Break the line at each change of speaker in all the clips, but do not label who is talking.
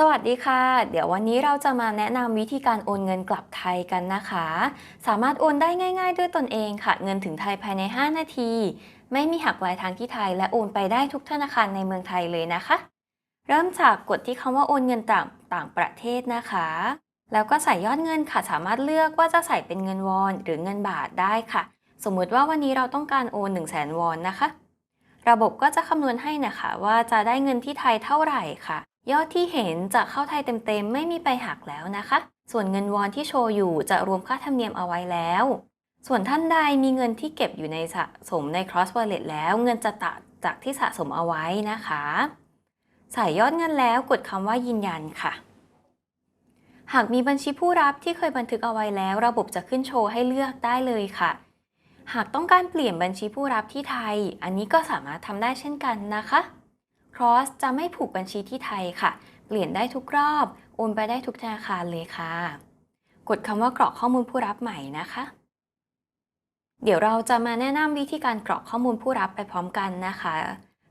สวัสดีค่ะ เดี๋ยววันนี้เราจะมาแนะนำวิธีการโอนเงินกลับไทยกันนะคะ สามารถโอนได้ง่าย ๆ ด้วยตนเองค่ะ เงินถึงไทยภายใน 5 นาที ไม่มีหักปลายทางที่ไทย และโอนไปได้ทุกธนาคารในเมืองไทยเลยนะคะ เริ่มจากกดที่คำว่าโอนเงินต่างต่างประเทศนะคะ แล้วก็ใส่ยอดเงินค่ะ สามารถเลือกว่าจะใส่เป็นเงินวอนหรือเงินบาทได้ค่ะ สมมติว่าวันนี้เราต้องการโอน 1 0 0 0 0แสนวอนนะคะ ระบบก็จะคำนวณให้นะคะ ว่าจะได้เงินที่ไทยเท่าไหร่ค่ะ ยอดที่เห็นจะเข้าไทยเต็มๆ ไม่มีไปหักแล้วนะคะ ส่วนเงินวอนที่โชว์อยู่จะรวมค่าธรรมเนียมเอาไว้แล้ว ส่วนท่านใดมีเงินที่เก็บอยู่ในสะสมใน cross wallet แล้วเงินจะตัดจากที่สะสมเอาไว้นะคะ ใส่ยอดเงินแล้วกดคำว่ายืนยันค่ะ หากมีบัญชีผู้รับที่เคยบันทึกเอาไว้แล้ว ระบบจะขึ้นโชว์ให้เลือกได้เลยค่ะ หากต้องการเปลี่ยนบัญชีผู้รับที่ไทย อันนี้ก็สามารถทำได้เช่นกันนะคะ Cross จะไม่ผูกบัญชีที่ไทยค่ะ เปลี่ยนได้ทุกรอบ โอนไปได้ทุกธนาคารเลยค่ะ กดคำว่ากรอกข้อมูลผู้รับใหม่นะคะ เดี๋ยวเราจะมาแนะนำวิธีการกรอกข้อมูลผู้รับไปพร้อมกันนะคะ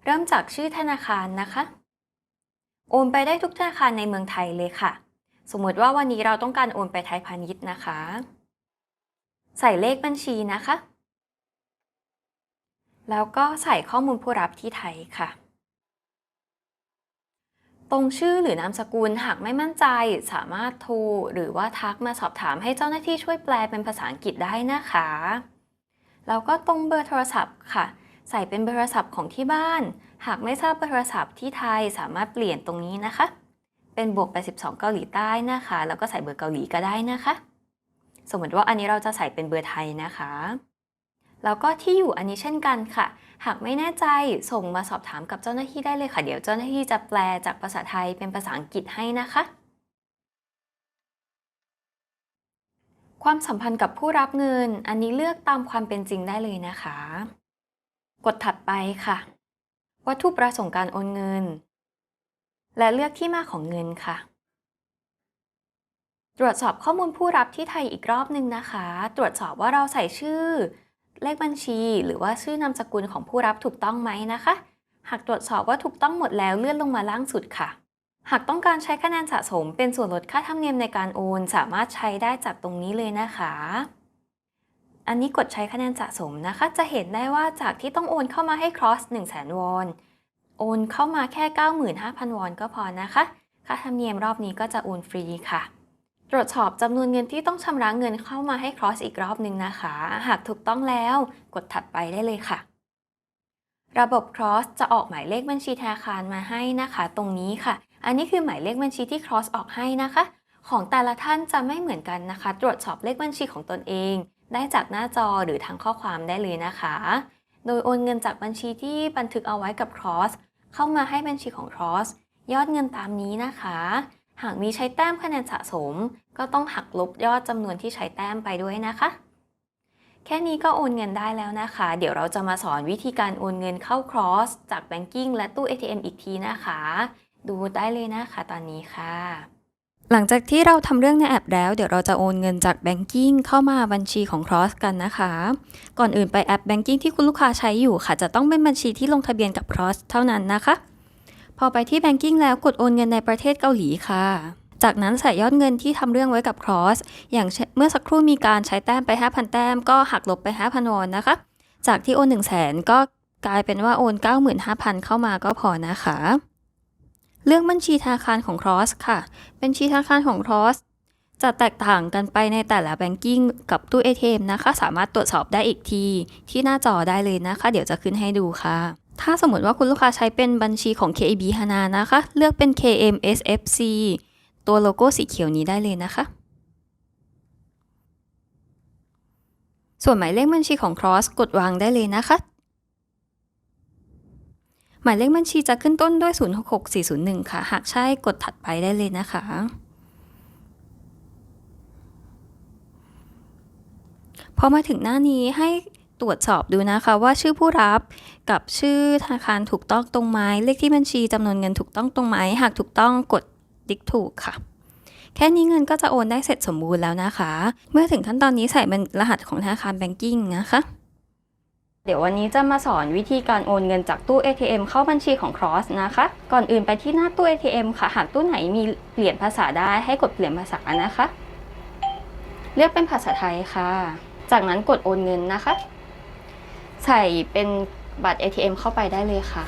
เริ่มจากชื่อธนาคารนะคะ โอนไปได้ทุกธนาคารในเมืองไทยเลยค่ะ สมมติว่าวันนี้เราต้องการโอนไปไทยพาณิชย์นะคะ ใส่เลขบัญชีนะคะ แล้วก็ใส่ข้อมูลผู้รับที่ไทยค่ะ ตรงชื่อหรือนามสกุลหากไม่มั่นใจ สามารถโทรหรือว่าทักมาสอบถามให้เจ้าหน้าที่ช่วยแปลเป็นภาษาอังกฤษได้นะคะแล้วก็ตรงเบอร์โทรศัพท์ค่ะ ใส่เป็นเบอร์โทรศัพท์ของที่บ้าน หากไม่ทราบเบอร์โทรศัพท์ที่ไทยสามารถเปลี่ยนตรงนี้นะคะ เป็นบวก82เกาหลีใต้นะคะ แล้วก็ใส่เบอร์เกาหลีก็ได้นะคะ สมมติว่าอันนี้เราจะใส่เป็นเบอร์ไทยนะคะ แล้วก็ที่อยู่อันนี้เช่นกันค่ะ หากไม่แน่ใจส่งมาสอบถามกับเจ้าหน้าที่ได้เลยค่ะ เดี๋ยวเจ้าหน้าที่จะแปลจากภาษาไทยเป็นภาษาอังกฤษให้นะคะ ความสัมพันธ์กับผู้รับเงิน อันนี้เลือกตามความเป็นจริงได้เลยนะคะ กดถัดไปค่ะ วัตถุประสงค์การโอนเงิน และเลือกที่มาของเงินค่ะตรวจสอบข้อมูลผู้รับที่ไทยอีกรอบหนึ่งนะคะ ตรวจสอบว่าเราใส่ชื่อ เลขบัญชี หรือว่าชื่อนามสกุลของผู้รับถูกต้องไหมนะคะ หากตรวจสอบว่าถูกต้องหมดแล้วเลื่อนลงมาล่างสุดค่ะ หากต้องการใช้คะแนนสะสมเป็นส่วนลดค่าธรรมเนียมในการโอน สามารถใช้ได้จากตรงนี้เลยนะคะ อันนี้กดใช้คะแนนสะสมนะคะ จะเห็นได้ว่าจากที่ต้องโอนเข้ามาให้ cross 1 0 0 0 0แสนวอนโอนเข้ามาแค่ 95,000 วอนก็พอนะคะ ค่าธรรมเนียมรอบนี้ก็จะโอนฟรีค่ะ ตรวจสอบจำนวนเงินที่ต้องชำระเงินเข้ามาให้ cross อีกรอบหนึ่งนะคะ หากถูกต้องแล้วกดถัดไปได้เลยค่ะ ระบบ cross จะออกหมายเลขบัญชีธนาคารมาให้นะคะ ตรงนี้ค่ะ อันนี้คือหมายเลขบัญชีที่ cross ออกให้นะคะ ของแต่ละท่านจะไม่เหมือนกันนะคะ ตรวจสอบเลขบัญชีของตนเอง ได้จากหน้าจอหรือทางข้อความได้เลยนะคะ โดยโอนเงินจากบัญชีที่บันทึกเอาไว้กับ cross เข้ามาให้บัญชีของ cross ยอดเงินตามนี้นะคะ หากมีใช้แต้มคะแนนสะสม ก็ต้องหักลบยอดจำนวนที่ใช้แต้มไปด้วยนะคะ แค่นี้ก็โอนเงินได้แล้วนะคะ เดี๋ยวเราจะมาสอนวิธีการโอนเงินเข้า cross จาก banking และตู้ ATM อีกทีนะคะ ดูได้เลยนะคะตอนนี้ค่ะ หลังจากที่เราทำเรื่องในแอปแล้ว เดี๋ยวเราจะโอนเงินจาก banking เข้ามาบัญชีของ cross กันนะคะ ก่อนอื่นไปแอป banking ที่คุณลูกค้าใช้อยู่ค่ะ จะต้องเป็นบัญชีที่ลงทะเบียนกับ cross เท่านั้นนะคะ พอไปที่ banking แล้วกดโอนเงินในประเทศเกาหลีค่ะ จากนั้นใส่ยอดเงินที่ทำเรื่องไว้กับ cross อย่างเมื่อสักครู่มีการใช้แต้มไป 5,000 แต้มก็หักลบไป 5,000 วอนนะคะ จากที่โอน 1 0 0 0 0แสนก็กลายเป็นว่าโอน 95,000 เข้ามาก็พอนะคะ เรื่องบัญชีธนาคารของ cross ค่ะ บัญชีธนาคารของ cross จะแตกต่างกันไปในแต่ละ banking กับตู้ ATM นะคะ สามารถตรวจสอบได้อีกทีที่หน้าจอได้เลยนะคะ เดี๋ยวจะขึ้นให้ดูค่ะ ถ้าสมมติว่าคุณลูกค้าใช้เป็นบัญชีของ KAB Hana นะคะ เลือกเป็น KMSFC ตัวโลโก้สีเขียวนี้ได้เลยนะคะ ส่วนหมายเลขบัญชีของ Cross กดวางได้เลยนะคะ หมายเลขบัญชีจะขึ้นต้นด้วย 066401 ค่ะ หากใช่กดถัดไปได้เลยนะคะพอมาถึงหน้านี้ให้ ตรวจสอบดูนะคะว่าชื่อผู้รับกับชื่อธนาคารถูกต้องตรงไหมเลขที่บัญชีจำนวนเงินถูกต้องตรงไหมหากถูกต้องกดติ๊กถูกค่ะ แค่นี้เงินก็จะโอนได้เสร็จสมบูรณ์แล้วนะคะ เมื่อถึงขั้นตอนนี้ใส่เป็นรหัสของธนาคารแบงกิ้งนะคะ เดี๋ยววันนี้จะมาสอนวิธีการโอนเงินจากตู้ ATM เข้าบัญชีของ Cross นะคะ ก่อนอื่นไปที่หน้าตู้ ATM ค่ะ หากตู้ไหนมีเปลี่ยนภาษาได้ให้กดเปลี่ยนภาษานะคะ เลือกเป็นภาษาไทยค่ะ จากนั้นกดโอนเงินนะคะ ใส่เป็นบัตร ATM เข้าไปได้เลยค่ะ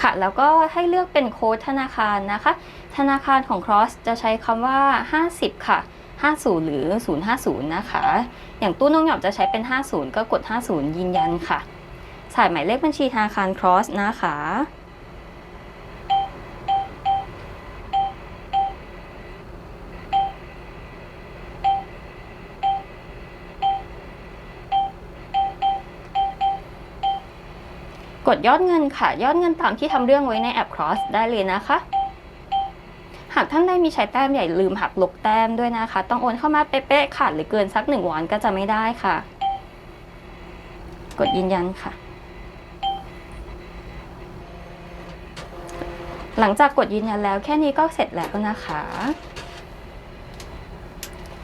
ค่ะ แล้วก็ให้เลือกเป็นโค้ดธนาคารนะคะ ธนาคารของ Cross จะใช้คำว่า 50 ค่ะ 50 หรือ 050 นะคะ อย่างตู้น้องหยอบจะใช้เป็น 50 ก็กด 50 ยืนยันค่ะใส่หมายเลขบัญชีธนาคาร Cross นะคะ ดยอดเงินค่ะ ยอดเงินตามที่ทำเรื่องไว้ในแอป Cross ได้เลยนะคะ หากท่านใดมีใช้แต้มอย่ลืมหักลบแต้มด้วยนะคะ ต้องโอนเข้ามาเป๊ะๆขาดหรือเกินสักหนึ่งวันก็จะไม่ได้ค่ะ กดยืนยันค่ะหลังจากกดยืนยันแล้วแค่นี้ก็เสร็จแล้วนะคะ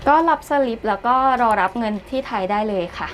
ก็รับสลิปแล้วก็รอรับเงินที่ไทยได้เลยค่ะ